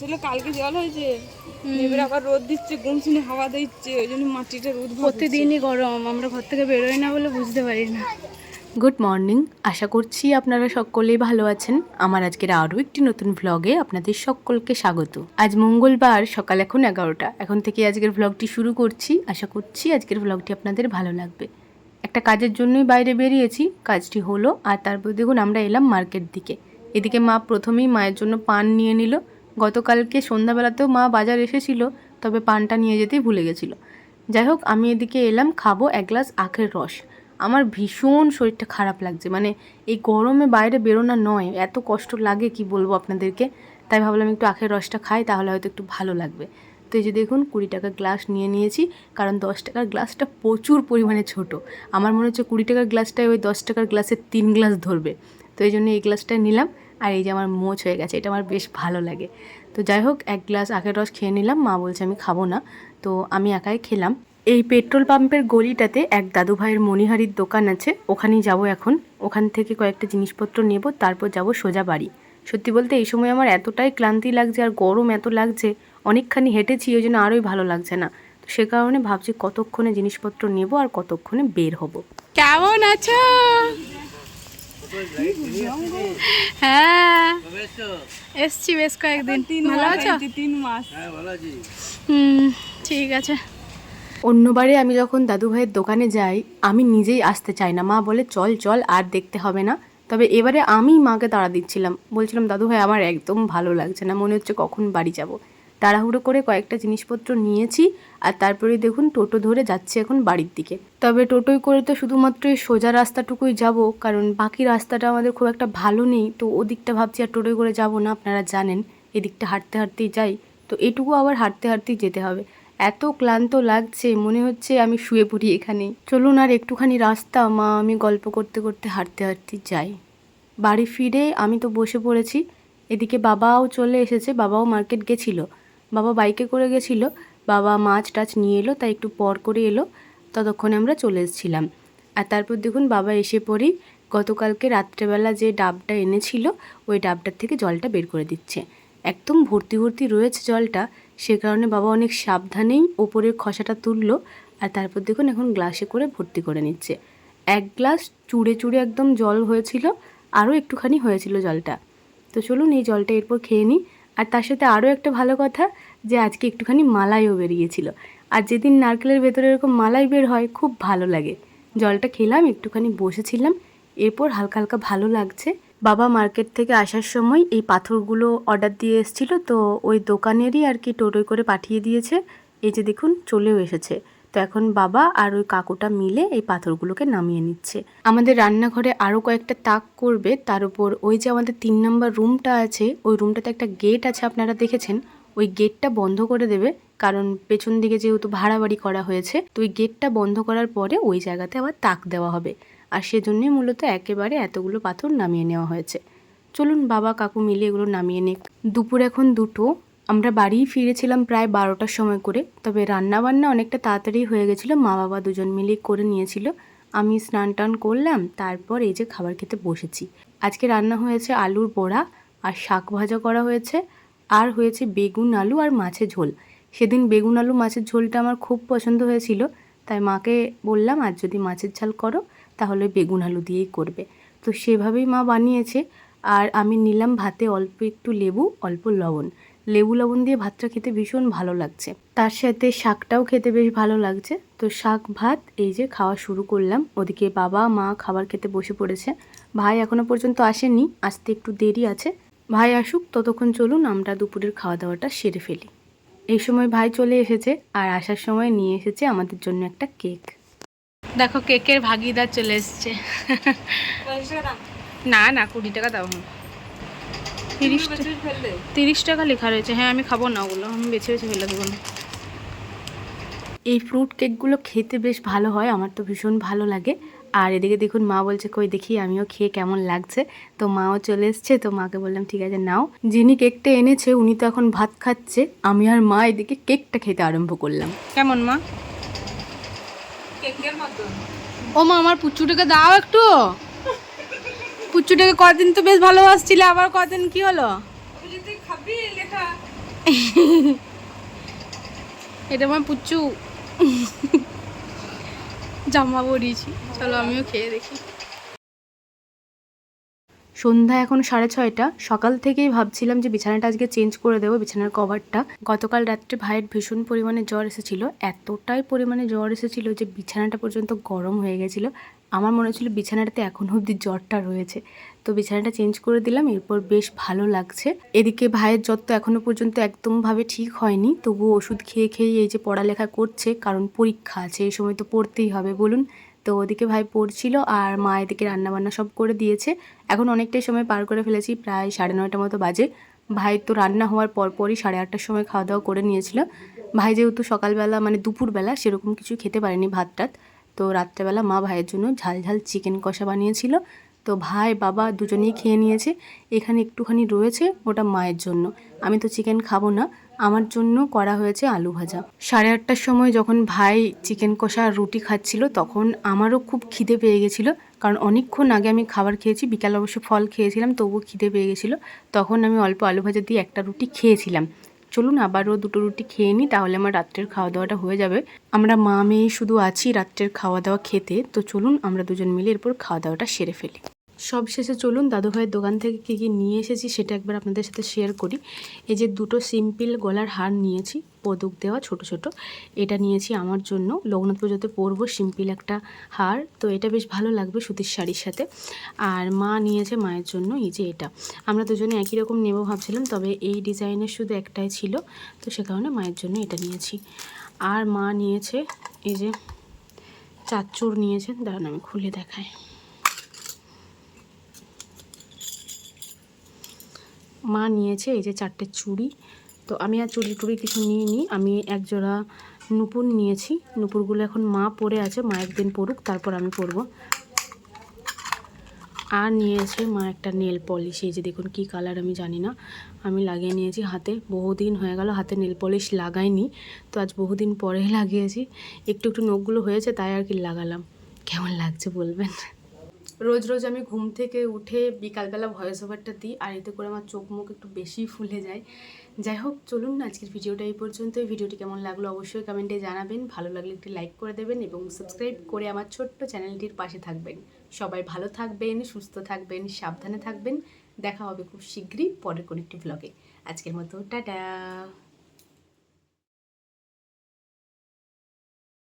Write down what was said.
আসলে কালকে জল হয়েছে। এবার আবার রোদ দিচ্ছে গুমসিনে হাওয়া দিচ্ছে ওই জন্য মাটিটা রোদ প্রতিদিনই গরম আমরা ঘর থেকে বেরোই না বলে বুঝতে পারি না। গুড মর্নিং আশা করছি আপনারা সকলেই ভালো আছেন। আমার আজকের আরও একটি নতুন ভ্লগে আপনাদের সকলকে স্বাগত। আজ মঙ্গলবার সকাল এখন এগারোটা। এখন থেকে আজকের ভ্লগটি শুরু করছি। আশা করছি আজকের ভ্লগটি আপনাদের ভালো লাগবে। একটা কাজের জন্যই বাইরে বেরিয়েছি। কাজটি হলো আর তারপর দেখুন আমরা এলাম মার্কেট দিকে। এদিকে মা প্রথমেই মায়ের জন্য পান নিয়ে নিল। গতকালকে সন্ধ্যাবেলাতেও মা বাজার এসেছিল, তবে পানটা নিয়ে যেতেই ভুলে গেছিল। যাই হোক, আমি এদিকে এলাম, খাব এক গ্লাস আখের রস। আমার ভীষণ শরীরটা খারাপ লাগছে মানে এই গরমে বাইরে বেরোনো নয়, এত কষ্ট লাগে, কি বলব আপনাদেরকে? তাই ভাবলাম একটু আখের রসটা খাই, তাহলে হয়তো একটু ভালো লাগবে। তো এই যে দেখুন, কুড়ি টাকার গ্লাস নিয়ে নিয়েছি, কারণ দশ টাকার গ্লাসটা প্রচুর পরিমাণে ছোট। আমার মনে হচ্ছে কুড়ি টাকার গ্লাসটায় ওই দশ টাকার গ্লাসের তিন গ্লাস ধরবে। তো এই জন্য এই গ্লাসটা নিলাম। আর এই যে আমার মোচ হয়ে গেছে, এটা আমার বেশ ভালো লাগে। তো যাই হোক, এক গ্লাস আখের রস খেয়ে নিলাম। মা বলছে, আমি খাব না। তো আমি একাই খেলাম। এই পেট্রোল পাম্পের গলিটাতে এক দাদু ভাইয়ের মণিহারির দোকান আছে। ওখানেই যাব এখন। ওখান থেকে কয়েকটা জিনিসপত্র নেব, তারপর যাব সোজা বাড়ি। সত্যি বলতে, এই সময় আমার এতটাই ক্লান্তি লাগছে আর গরম এত লাগছে, অনেকখানি হেঁটেছি, ওই জন্য আরোই ভালো লাগছে না। তো সে কারণে ভাবছি, কতক্ষণে জিনিসপত্র নেব আর কতক্ষণে বের হব। কেমন আছো? হ্যাঁ। এসছি বেশ কয়েকদিন। ভালো আছো? তিন মাস। হুম ঠিক আছে। অন্যবারে আমি যখন দাদু ভাইয়ের দোকানে যাই আমি নিজেই আসতে চাই না। মা বলে চল চল আর দেখতে হবে না। তবে এবারে আমি মাকে তাড়া দিচ্ছিলাম। বলছিলাম দাদু ভাই আমার একদম ভালো লাগছে না। মনে হচ্ছে কখন বাড়ি যাব? তাড়াহুড়ো করে কয়েকটা জিনিসপত্র নিয়েছি আর তারপরে দেখুন টোটো ধরে যাচ্ছি এখন বাড়ির দিকে। তবে টোটোয় করে তো শুধুমাত্র এই সোজা রাস্তাটুকুই যাব, কারণ বাকি রাস্তাটা আমাদের খুব একটা ভালো নেই, তো ওদিকটা ভাবছি আর টোটোয় করে যাব না, আপনারা জানেন। এদিকটা হাঁটতে হাঁটতেই যাই, তো এটুকু আবার হাঁটতে হাঁটতেই যেতে হবে। এত ক্লান্ত লাগছে, মনে হচ্ছে আমি শুয়ে পড়ি এখানে। চলুন আর একটুখানি রাস্তা, মা আমি গল্প করতে করতে হাঁটতে হাঁটতে যাই। বাড়ি ফিরে আমি তো বসে পড়েছি, এদিকে বাবাও চলে এসেছে, বাবাও মার্কেট গেছিল। বাবা বাইকে করে গেছিল, বাবা মাছ টাছ নিয়ে এলো, তাই একটু পর করে এলো, ততক্ষণে আমরা চলে এসেছিলাম। আর তারপর দেখুন বাবা এসে পড়ি গতকালকে রাত্রেবেলা যে ডাবটা এনেছিল, ওই ডাবটার থেকে জলটা বের করে দিচ্ছে। একদম ভর্তি ভর্তি রয়েছে জলটা, সে কারণে বাবা অনেক সাবধানেই ওপরের খসাটা তুললো আর তারপর দেখুন এখন গ্লাসে করে ভর্তি করে নিচ্ছে। এক গ্লাস চুড়ে চুড়ে একদম জল হয়েছিল, আরও একটুখানি হয়েছিল জলটা। তো চলুন এই জলটা এরপর খেয়ে নিই। আর তার সাথে আরও একটা ভালো কথা যে আজকে একটুখানি মালাইও বেরিয়েছিল। আর যেদিন নারকেলের ভেতরে এরকম মালাই বের হয়, খুব ভালো লাগে। জলটা খেলাম, একটুখানি বসেছিলাম, এরপর হালকা হালকা ভালো লাগছে। বাবা মার্কেট থেকে আসার সময় এই পাথরগুলো অর্ডার দিয়ে এসেছিল, তো ওই দোকানেরই আর কি টোটোয় করে পাঠিয়ে দিয়েছে। এই যে দেখুন, চলেও এসেছে। তো এখন বাবা আর ওই কাকুটা মিলে এই পাথরগুলোকে নামিয়ে নিচ্ছে। আমাদের রান্নাঘরে আরও কয়েকটা তাক করবে, তার উপর ওই যে আমাদের তিন নম্বর রুমটা আছে, ওই রুমটাতে একটা গেট আছে, আপনারা দেখেছেন? ওই গেটটা বন্ধ করে দেবে, কারণ পেছন দিকে যেহেতু ভাড়া বাড়ি করা হয়েছে, তো ওই গেটটা বন্ধ করার পরে ওই জায়গাতে আবার তাক দেওয়া হবে। আর সেজন্যই মূলত একেবারে এতগুলো পাথর নামিয়ে নেওয়া হয়েছে। চলুন বাবা, কাকু মিলে এগুলো নামিয়ে নিক। দুপুর এখন দুটো আমরা বাড়ি ফিরেছিলাম প্রায় বারোটার সময় করে, তবে রান্নাবান্না অনেকটা তাড়াতাড়ি হয়ে গেছিল। মা বাবা দুজন মিলেই করে নিয়েছিল। আমি স্নান টান করলাম, তারপর এই যে খাবার খেতে বসেছি। আজকে রান্না হয়েছে আলুর বড়া, আর শাক ভাজা করা হয়েছে, আর হয়েছে বেগুন আলু আর মাছের ঝোল। সেদিন বেগুন আলু, মাছের ঝোলটা আমার খুব পছন্দ হয়েছিল, তাই মাকে বললাম আর যদি মাছের ঝাল করো, তাহলে বেগুন আলু দিয়েই করবে। তো সেভাবেই মা বানিয়েছে, আর আমি নিলাম ভাতে অল্প একটু লেবু, অল্প লবণ। লেবু লবণ দিয়ে ভাতটা খেতে ভীষণ ভালো লাগছে। তার সাথে শাকটাও খেতে বেশ ভালো লাগছে। তো শাক ভাত এই যে খাওয়া শুরু করলাম। ওদিকে বাবা মা খাবার খেতে বসে পড়েছে। ভাই এখনও পর্যন্ত আসেনি আসতে একটু দেরি আছে। ভাই আসুক ততক্ষণ চলুন আমরা দুপুরের খাওয়া দাওয়াটা সেরে ফেলি। এই সময় ভাই চলে এসেছে আর আসার সময় নিয়ে এসেছে আমাদের জন্য একটা কেক। দেখো কেকের ভাগিদার চলে এসছে। না না কুড়ি টাকা দাও। তিরিশ টাকা তিরিশ টাকা লেখা রয়েছে। হ্যাঁ আমি খাব না ওগুলো। আমি বেছে বেছে ফেলে দেবো। না এই ফ্রুট কেকগুলো খেতে বেশ ভালো হয় আমার তো ভীষণ ভালো লাগে। আর এদিকে দেখুন মা বলছে কই দেখি আমিও খেয়ে কেমন লাগছে? তো মাও চলে এসছে তো মাকে বললাম ঠিক আছে নাও। যিনি কেকটা এনেছে উনি তো এখন ভাত খাচ্ছে। আমি আর মা এদিকে কেকটা খেতে আরম্ভ করলাম। কেমন মা? কেকের মতন। ও মা আমার পুচুটাকে দাও একটু। পুচুটাকে কদিন তো বেশ ভালোবাসছিলে, আবার কদিন কি হলো? এটা আমার পুচ্চু। জামা পরিয়েছি। চলো আমিও খেয়ে দেখি। সন্ধ্যা এখন সাড়ে ছয়টা। সকাল থেকেই ভাবছিলাম যে বিছানাটা আজকে চেঞ্জ করে দেবো, বিছানার কভারটা। গতকাল রাত্রে ভাইয়ের ভীষণ পরিমাণে জ্বর এসেছিল। এতটাই পরিমাণে জ্বর এসেছিল যে বিছানাটা পর্যন্ত গরম হয়ে গেছিল। আমার মনে হচ্ছিল বিছানাটাতে এখনও অবধি জ্বরটা রয়েছে। তো বিছানাটা চেঞ্জ করে দিলাম, এরপর বেশ ভালো লাগছে। এদিকে ভাইয়ের জ্বর তো এখনও পর্যন্ত একদমভাবে ঠিক হয়নি তবু ওষুধ খেয়ে খেয়ে এই যে পড়ালেখা করছে, কারণ পরীক্ষা আছে, এই সময় তো পড়তেই হবে বলুন। তো ওদিকে ভাই পড়ছিল আর মা এদিকে রান্নাবান্না সব করে দিয়েছে। এখন অনেকটাই সময় পার করে ফেলেছি, প্রায় সাড়ে নয়টা মতো বাজে। ভাই তো রান্না হওয়ার পরপরই সাড়ে আটটার সময় খাওয়া দাওয়া করে নিয়েছিল। ভাই যেহেতু সকালবেলা মানে দুপুরবেলা, সেরকম কিছু খেতে পারেনি ভাত টাত তো রাত্রেবেলা মা ভাইয়ের জন্য ঝাল ঝাল চিকেন কষা বানিয়েছিল। তো ভাই, বাবা দুজনেই খেয়ে নিয়েছে। এখানে একটুখানি রয়েছে ওটা মায়ের জন্য। আমি তো চিকেন খাব না। আমার জন্য করা হয়েছে আলু ভাজা। সাড়ে আটটার সময় যখন ভাই চিকেন কষা আর রুটি খাচ্ছিল, তখন আমারও খুব খিদে পেয়ে গেছিল। কারণ অনেকক্ষণ আগে আমি খাবার খেয়েছি, বিকাল অবশ্য ফল খেয়েছিলাম, তবুও খিদে পেয়ে গেছিল। তখন আমি অল্প আলু ভাজা দিয়ে একটা রুটি খেয়েছিলাম। চলুন আবারও দুটো রুটি খেয়ে নিই, তাহলে আমার রাত্রের খাওয়া দাওয়াটা হয়ে যাবে। আমরা মা মেয়ে শুধু আছি রাত্রের খাওয়া দাওয়া খেতে, তো চলুন আমরা দুজন মিলে এরপর খাওয়া দাওয়াটা সেরে ফেলি। সব শেষে চলুন দাদু ভাইয়ের দোকান থেকে কী কী নিয়ে এসেছি সেটা একবার আপনাদের সাথে শেয়ার করি। এই যে দুটো সিম্পল গলার হার নিয়েছি, পদক দেওয়া ছোট ছোট, এটা নিয়েছি আমার জন্য। লগ্নাথ পুজোতে পরবো সিম্পল একটা হার, তো এটা বেশ ভালো লাগবে সুতির শাড়ির সাথে। আর মা নিয়েছে মায়ের জন্য এই যে এটা। আমরা দুজনে একই রকম নেব ভাবছিলাম, তবে এই ডিজাইনের শুধু একটাই ছিল, তো সে কারণে মায়ের জন্য এটা নিয়েছি। আর মা নিয়েছে এই যে চাচ্চুর নিয়েছেন দাঁড়ান আমি খুলে দেখাই। মা নিয়েছে, এই যে চারটে চুড়ি। তো আমি আর চুড়ি টুড়ি কিছু নিইনি, আমি এক জোড়া নুপুর নিয়েছি। নুপুরগুলো এখন মা পরে আছে, মা একদিন পড়ুক তারপর আমি পরবো। আর নিয়েছে মা একটা নেল পলিশ, এই যে দেখুন কী কালার আমি জানি না। আমি লাগিয়ে নিয়েছি হাতে, বহুদিন হয়ে গেল হাতে নেল পলিশ লাগাইনি। তো আজ বহুদিন পরে লাগিয়েছি। একটু একটু নখগুলো হয়েছে, তাই আর কি লাগালাম। কেমন লাগছে বলবেন? রোজ রোজ আমি ঘুম থেকে উঠে বিকালবেলা ভয়েস ওভারটা দিই আর এতে করে আমার চোখ মুখ একটু বেশি ফুলে যায়। যাই হোক, চলুন না, আজকের ভিডিওটা এই পর্যন্ত এই ভিডিওটি কেমন লাগল অবশ্যই কমেন্টে জানাবেন। ভালো লাগলে একটি লাইক করে দেবেন এবং সাবস্ক্রাইব করে আমার ছোট্ট চ্যানেলটির পাশে থাকবেন। সবাই ভালো থাকবেন, সুস্থ থাকবেন, সাবধানে থাকবেন। দেখা হবে খুব শীঘ্রই পরের কোনো একটি ব্লগে আজকের মতো, টাটা!